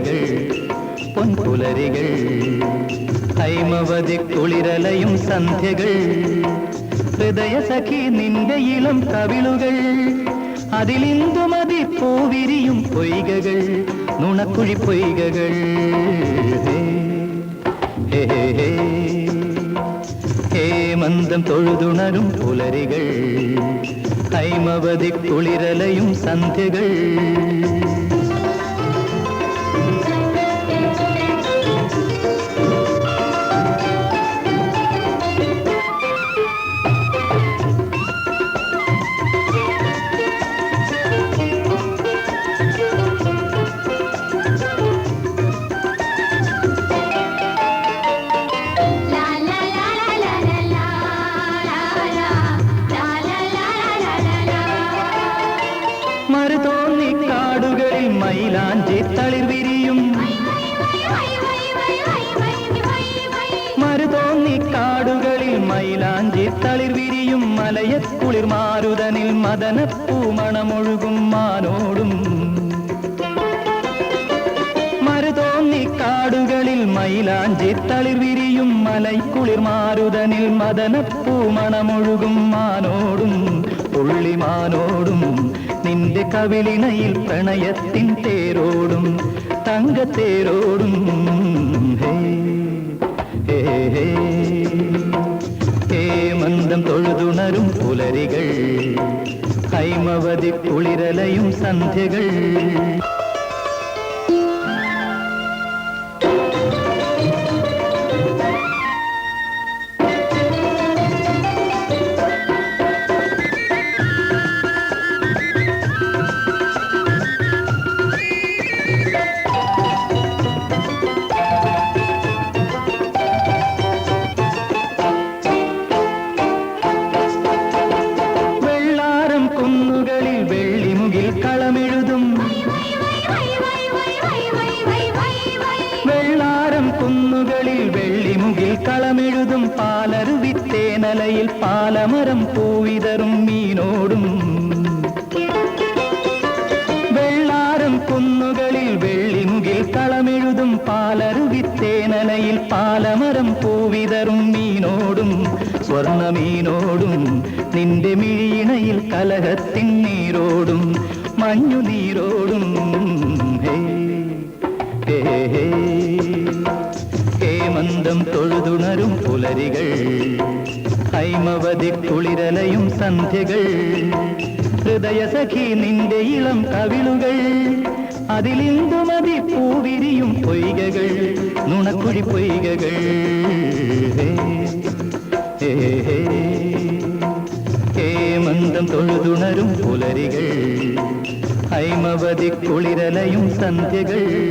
புலரிகள் பொன் புலரிகள் ஐமவதி குளிரலையும் சந்தியகள் ഹൃദയ സഖി നിന്റെ ഇളം കവിളുകൾ അതിലിന്തു മതി പൂവിരിയും പൊയ്കകൾ നുണക്കുഴി പൊയ്കകൾ ഹേമന്തം തൊഴുതുണരും പുലരികൾ ഹൈമവതി കുളിരലയും സന്ധ്യകൾ മറുതോന്നി കാടുകളിൽ മൈലാഞ്ചി തളിർ വിരിയും. മറുതോന്നിക്കാടുകളിൽ മൈലാഞ്ചി തളിർ വിരിയും. മലയക്കുളിർ മാരുതനിൽ മദനപ്പൂമണമൊഴുകും മാനോടും. മറുതോന്നിക്കാടുകളിൽ മൈലാഞ്ചി തളിർ വിരിയും. മലൈക്കുളിർ മാരുതനിൽ മദനപ്പൂമണമൊഴുകും മാനോടും. പുള്ളിമാനോടും നിന്റെ കവിളിണയിൽ പ്രണയത്തിൻ തേരോടും തങ്കത്തേരോടും ഹേ ഹേ ഹേ. ഹേമന്തം തൊഴുതുണരും പുലരികൾ ഹൈമവതി കുളിരലയും സന്ധ്യകൾ. പാലരുവിത്തേനലയിൽ പാലമരം പൂവിതറും മീനോടും. വെള്ളാരം കുന്നുകളിൽ വെള്ളിമുകിൽ കളമെഴുതും പാലരുവിത്തേനലയിൽ പാലമരം പൂവിതറും മീനോടും. സ്വർണമീനോടും നിന്റെ മിഴിയിണയിൽ കലഹത്തിൻ നീരോടും മഞ്ഞു നീരോടും ഹേമന്തം തൊഴുതുണരും പുലരികൾ. ഹൈമവതി കുളിരലയും സന്ധ്യകൾ. ഹൃദയ സഖി നിന്റെ ഇളം കവിളുകൾ. അതിലിന്ദുമതി പൂവിരിയും പൊയ്കകൾ. നുണക്കുഴി പൊയ്കകൾ. ഹേമന്തം തൊഴുതുണരും പുലരികൾ. ഹൈമവതി കുളിരലയും സന്ധ്യകൾ.